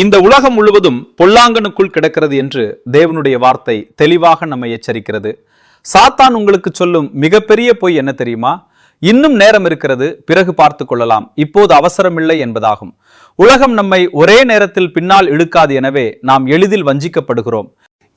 இந்த உலகம் முழுவதும் பொல்லாங்கனுக்குள் கிடக்கிறது என்று தேவனுடைய வார்த்தை தெளிவாக நம்மை எச்சரிக்கிறது. சாத்தான் உங்களுக்கு சொல்லும் மிகப்பெரிய பொய் என்ன தெரியுமா? இன்னும் நேரம் இருக்கிறது பிறகு பார்த்து கொள்ளலாம். இப்போது அவசரமில்லை என்பதாகும். உலகம் நம்மை ஒரே நேரத்தில் பின்னால் இழுக்காது எனவே நாம் எளிதில் வஞ்சிக்கப்படுகிறோம்.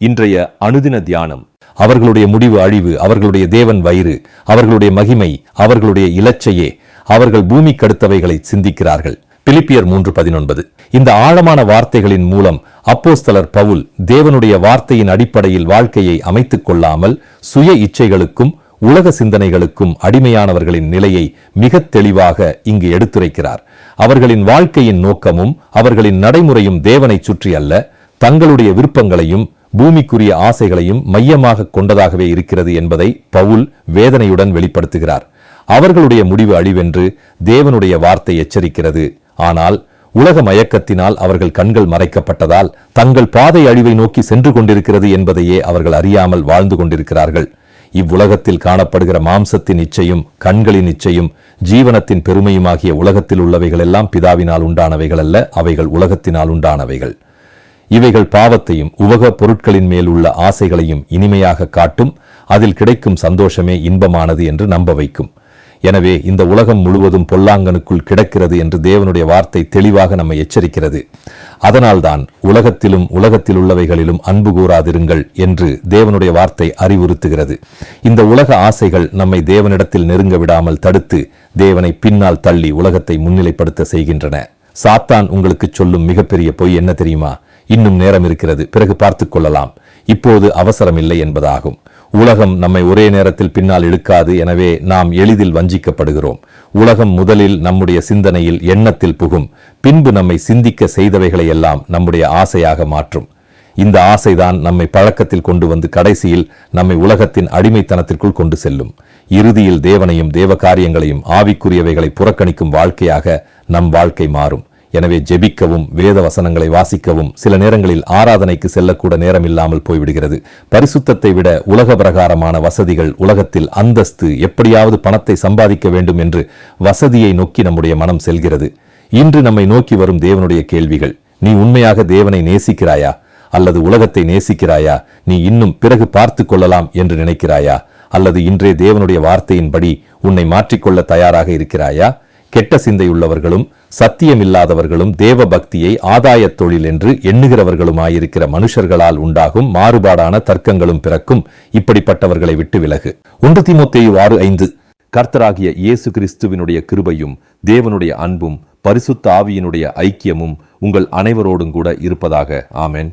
இன்றைய அனுதின தியானம் அவர்களுடைய முடிவு அழிவு அவர்களுடைய தேவன் வயிறு அவர்களுடைய மகிமை அவர்களுடைய இலச்சையே அவர்கள் பூமி கடுத்தவைகளை சிந்திக்கிறார்கள். பிலிப்பியர் மூன்று பதினொன்பது. இந்த ஆழமான வார்த்தைகளின் மூலம் அப்போஸ்தலர் பவுல் தேவனுடைய வார்த்தையின் அடிப்படையில் வாழ்க்கையை அமைத்துக் கொள்ளாமல் சுய இச்சைகளுக்கும் உலக சிந்தனைகளுக்கும் அடிமையானவர்களின் நிலையை மிக தெளிவாக இங்கு எடுத்துரைக்கிறார். அவர்களின் வாழ்க்கையின் நோக்கமும் அவர்களின் நடைமுறையும் தேவனை சுற்றி அல்ல தங்களுடைய விருப்பங்களையும் பூமிக்குரிய ஆசைகளையும் மையமாக கொண்டதாகவே இருக்கிறது என்பதை பவுல் வேதனையுடன் வெளிப்படுத்துகிறார். அவர்களுடைய முடிவு அழிவென்று தேவனுடைய வார்த்தை எச்சரிக்கிறது. ஆனால் உலக மயக்கத்தினால் அவர்கள் கண்கள் மறைக்கப்பட்டதால் தங்கள் பாதை அழிவை நோக்கி சென்று கொண்டிருக்கிறது என்பதையே அவர்கள் அறியாமல் வாழ்ந்து கொண்டிருக்கிறார்கள். இவ்வுலகத்தில் காணப்படுகிற மாம்சத்தின் இச்சையும் கண்களின் இச்சையும் ஜீவனத்தின் பெருமையுமாகிய உலகத்தில் உள்ளவைகள் எல்லாம் பிதாவினால் உண்டானவைகள் அல்ல அவைகள் உலகத்தினால் உண்டானவைகள். இவைகள் பாவத்தையும் உவக பொருட்களின் மேல் உள்ள ஆசைகளையும் இனிமையாக காட்டும் அதில் கிடைக்கும் சந்தோஷமே இன்பமானது என்று நம்ப வைக்கும். எனவே இந்த உலகம் முழுவதும் பொல்லாங்கனுக்குள் கிடக்கிறது என்று தேவனுடைய வார்த்தை தெளிவாக நம்மை எச்சரிக்கிறது. அதனால்தான் உலகத்திலும் உலகத்தில் உள்ளவைகளிலும் அன்பு கூறாதிருங்கள் என்று தேவனுடைய வார்த்தை அறிவுறுத்துகிறது. இந்த உலக ஆசைகள் நம்மை தேவனிடத்தில் நெருங்க விடாமல் தடுத்து தேவனை பின்னால் தள்ளி உலகத்தை முன்னிலைப்படுத்த செய்கின்றன. சாத்தான் உங்களுக்கு சொல்லும் மிகப்பெரிய பொய் என்ன தெரியுமா? இன்னும் நேரம் இருக்கிறது. பிறகு பார்த்துக் கொள்ளலாம். இப்போது அவசரம் இல்லை என்பதாகும். உலகம் நம்மை ஒரே நேரத்தில் பின்னால் இழுக்காது எனவே நாம் எளிதில் வஞ்சிக்கப்படுகிறோம். உலகம் முதலில் நம்முடைய சிந்தனையில் எண்ணத்தில் புகும். பின்பு நம்மை சிந்திக்க செய்தவைகளை எல்லாம் நம்முடைய ஆசையாக மாற்றும். இந்த ஆசைதான் நம்மை பழக்கத்தில் கொண்டு வந்து கடைசியில் நம்மை உலகத்தின் அடிமைத்தனத்திற்குள் கொண்டு செல்லும். இறுதியில் தேவனையும் தேவ காரியங்களையும் ஆவிக்குரியவைகளை புறக்கணிக்கும் வாழ்க்கையாக நம் வாழ்க்கை மாறும். எனவே ஜெபிக்கவும் வேத வசனங்களை வாசிக்கவும் சில நேரங்களில் ஆராதனைக்கு செல்லக்கூட நேரம் இல்லாமல் போய்விடுகிறது. பரிசுத்தத்தை விட உலக பிரகாரமான வசதிகள் உலகத்தில் அந்தஸ்து எப்படியாவது பணத்தை சம்பாதிக்க வேண்டும் என்று வசதியை நோக்கி நம்முடைய மனம் செல்கிறது. இன்று நம்மை நோக்கி வரும் தேவனுடைய கேள்விகள் நீ உண்மையாக தேவனை நேசிக்கிறாயா? அல்லது உலகத்தை நேசிக்கிறாயா? நீ இன்னும் பிறகு பார்த்து கொள்ளலாம் என்று நினைக்கிறாயா? அல்லது இன்றே தேவனுடைய வார்த்தையின்படி உன்னை மாற்றிக்கொள்ள தயாராக இருக்கிறாயா? கெட்ட சிந்தையுள்ளவர்களும் சத்தியமில்லாதவர்களும் தேவ பக்தியை ஆதாயத் தொழில் என்று எண்ணுகிறவர்களுமாயிருக்கிற மனுஷர்களால் உண்டாகும் மாறுபாடான தர்க்கங்களும் பிறக்கும் இப்படிப்பட்டவர்களை விட்டு விலகு. ஒன்று திமுத்தேயு ஆறு ஐந்து கர்த்தராகிய இயேசு கிறிஸ்துவினுடைய கிருபையும் தேவனுடைய அன்பும் பரிசுத்த ஆவியினுடைய ஐக்கியமும் உங்கள் அனைவரோடும் கூட இருப்பதாக. ஆமென்.